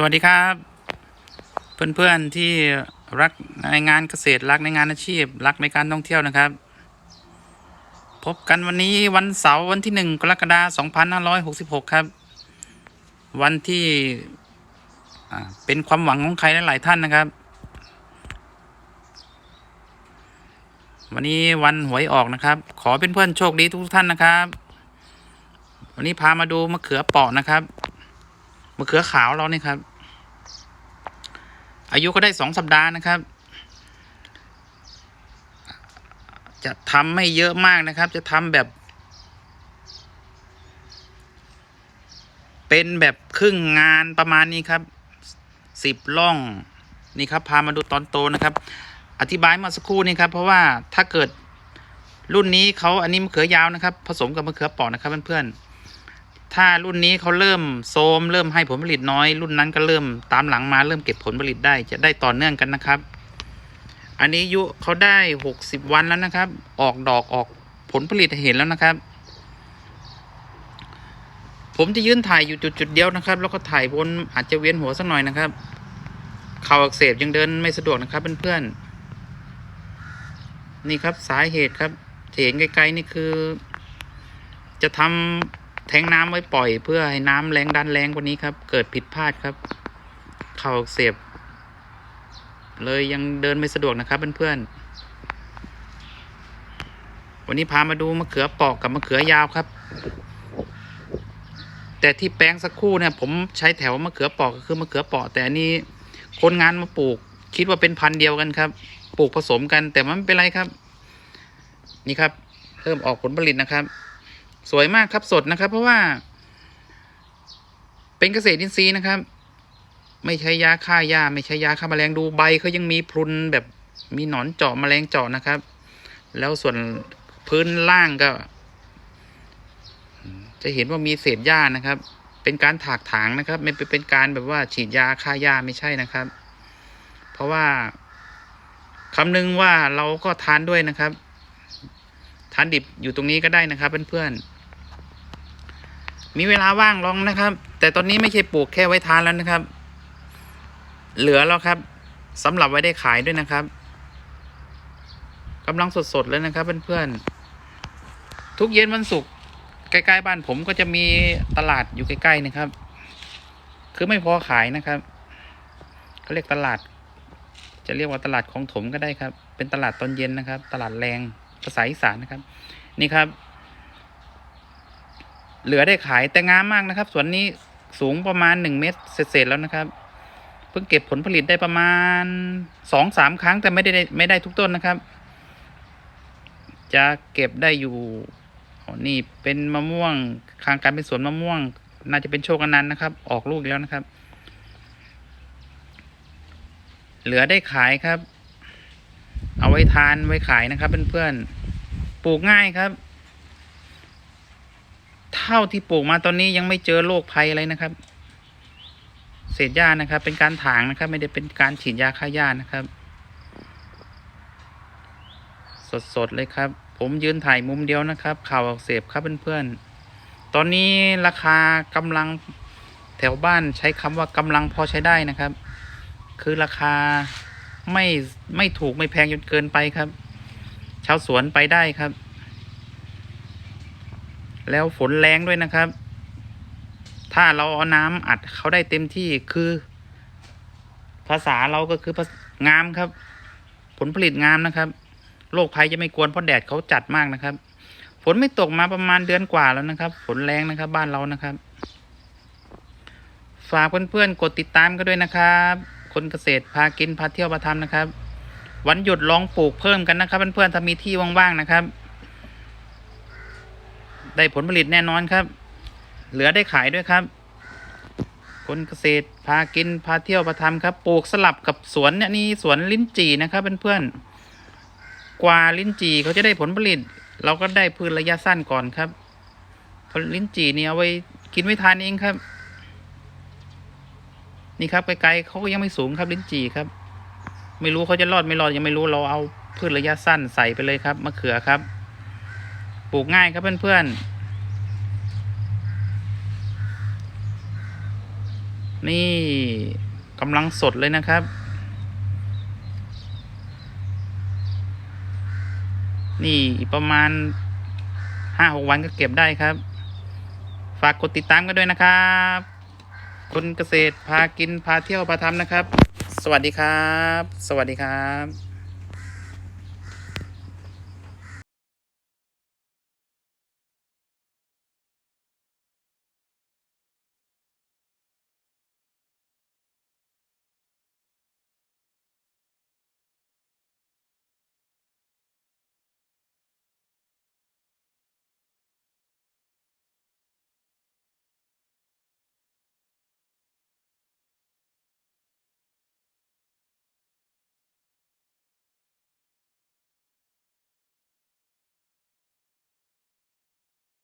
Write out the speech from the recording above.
สวัสดีครับ เพื่อนๆที่รักในงานเกษตรรักในงานอาชีพ รักในการท่องเที่ยวนะครับ พบกันวันนี้วันเสาร์วันที่หนึ่งกรกฎาคม2566 ครับ วันที่เป็นความหวังของใครหลายๆท่านนะครับ วันนี้วันหวยออกนะครับ ขอเป็นเพื่อนโชคดีทุกท่านนะครับ วันนี้พามาดูมะเขือเปาะนะครับมะเขือขาวเราเนี่ยครับ อายุก็ได้สองสัปดาห์นะครับ จะทำไม่เยอะมากนะครับ จะทำแบบ เป็นแบบครึ่งงานประมาณนี้ครับสิบล่องนี่ครับ พามาดูตอนโตนะครับ อธิบายมาสักครู่นี่ครับ เพราะว่าถ้าเกิดรุ่นนี้เขาอันนี้มะเขือยาวนะครับ ผสมกับมะเขือปราะนะครับเพื่อนๆ ถ้ารุ่นนี้เขาเริ่มโทรมเริ่มให้ผลผลิตน้อย รุ่นนั้นก็เริ่มตามหลังมาเริ่มเก็บผลผลิตได้จะได้ต่อเนื่องกันนะครับ อันนี้ยุเขาได้หกสิบวันแล้วนะครับ ออกดอกออกผลผลิตเห็นแล้วนะครับ ผมจะยืนถ่ายอยู่จุดจุดเดียวนะครับ แล้วก็ถ่ายบนอาจจะเวียนหัวสักหน่อยนะครับเข่าอักเสบยังเดินไม่สะดวกนะครับเพื่อนๆนี่ครับสาเหตุครับเห็นไกลๆนี่คือ จะทำ แทงน้ำไว้ปล่อยเพื่อให้น้ำแรงดันแรงกว่านี้ครับ เกิดผิดพลาดครับ เข่าอักเสบเลยยังเดินไม่สะดวกนะครับเพื่อนๆวันนี้พามาดูมะเขือปราะกับมะเขือยาวครับ แต่ที่แปลงสักครู่เนี่ย ผมใช้แถวมะเขือปราะก็คือมะเขือปราะแต่อันนี้คนงานมาปลูก คิดว่าเป็นพันธุ์เดียวกันครับปลูกผสมกันแต่มันไม่เป็นไรครับ นี่ครับ เริ่มออกผลผลิตนะครับ สวยมากครับสดนะครับ เพราะว่า เป็นเกษตรอินทรีย์นะครับ ไม่ใช้ยาฆ่าหญ้าไม่ใช้ยาฆ่าแมลงดูใบเขายังมีพรุนแบบมีหนอนเจาะแมลงเจาะนะครับ แล้วส่วนพื้นล่างก็ จะเห็นว่ามีเศษหญ้านะครับ เป็นการถากถางนะครับ ไม่เป็นการแบบว่าฉีดยาฆ่าหญ้าไม่ใช่นะครับ เพราะว่าคำนึงว่าเราก็ทานด้วยนะครับ ทานดิบอยู่ตรงนี้ก็ได้นะครับเพื่อนๆ มีเวลาว่างลองนะครับ แต่ตอนนี้ไม่ใช่ปลูกแค่ไว้ทานแล้วนะครับ เหลือแล้วครับสำหรับไว้ได้ขายด้วยนะครับกำลังสดๆเลยนะครับเพื่อนๆทุกเย็นวันศุกร์ใกล้ๆบ้านผมก็จะมีตลาดอยู่ใกล้ๆนะครับ คือไม่พอขายนะครับเขาเรียกตลาด จะเรียกว่าตลาดของถมก็ได้ครับ เป็นตลาดตอนเย็นนะครับ ตลาดแรงภาษาอีสานนะครับ นี่ครับ เหลือได้ขายแต่งามมากนะครับ สวนนี้สูงประมาณหนึ่งเมตรเศษๆแล้วนะครับ เพิ่งเก็บผลผลิตได้ประมาณสองสามครั้งแต่ไม่ได้ไม่ได้ทุกต้นนะครับ จะเก็บได้อยู่นี่เป็นมะม่วงคางการเป็นสวนมะม่วง น่าจะเป็นโชคอนันต์นะครับ ออกลูกอีกแล้วนะครับ เหลือได้ขายครับ เอาไว้ทานไว้ขายนะครับเพื่อนๆปลูกง่ายครับ เท่าที่ปลูกมาตอนนี้ยังไม่เจอโรคภัยอะไรนะครับ เศษหญ้านะครับ เป็นการถางนะครับ ไม่ได้เป็นการฉีดยาฆ่าหญ้านะครับ สดๆเลยครับ ผมยืนถ่ายมุมเดียวนะครับข่าวอักเสบครับเพื่อนๆตอนนี้ราคากำลังแถวบ้านใช้คำว่ากำลังพอใช้ได้นะครับ คือราคาไม่ไม่ถูกไม่แพงจนเกินไปครับ ชาวสวนไปได้ครับ แล้วฝนแรงด้วยนะครับ ถ้าเราเอาน้ำอัดเขาได้เต็มที่คือ ภาษาเราก็คือางามครับ ผลผลิตงามนะครับโรคภัยจะไม่กวนเพราะแดดเขาจัดมากนะครับ ฝนไม่ตกมาประมาณเดือนกว่าแล้วนะครับ ฝนแรงนะครับ บ้านเรานะครับ ฝากเพื่อนๆกดติดตามกันด้วยนะครับ คนเกษตรพากินพาเที่ยวพาทำนะครับ วันหยุดลองปลูกเพิ่มกันนะครับเพื่อนๆถ้ามีที่ว่างๆนะครับ ได้ผลผลิตแน่นอนครับ เหลือได้ขายด้วยครับ คนเกษตรพากินพาเที่ยวพาทำครับ ปลูกสลับกับสวนเนี่ยนี่สวนลิ้นจี่นะครับเพื่อนๆกว่าลิ้นจี่เขาจะได้ผลผลิต เราก็ได้พืชระยะสั้นก่อนครับเพราะลิ้นจี่นี่เอาไว้กินไว้ทานเองครับ นี่ครับไกลๆเขาก็ยังไม่สูงครับลิ้นจี่ครับ ไม่รู้เขาจะรอดไม่รอดยังไม่รู้เราเอาพืชระยะสั้นใส่ไปเลยครับมะเขือครับ ปลูกง่ายครับเพื่อนๆ นี่กำลังสดเลยนะครับ นี่อีกประมาณห้าหกวันก็เก็บได้ครับ ฝากกดติดตามกันด้วยนะครับคุณเกษตรพากินพาเที่ยวพาทำนะครับ สวัสดีครับ สวัสดีครับ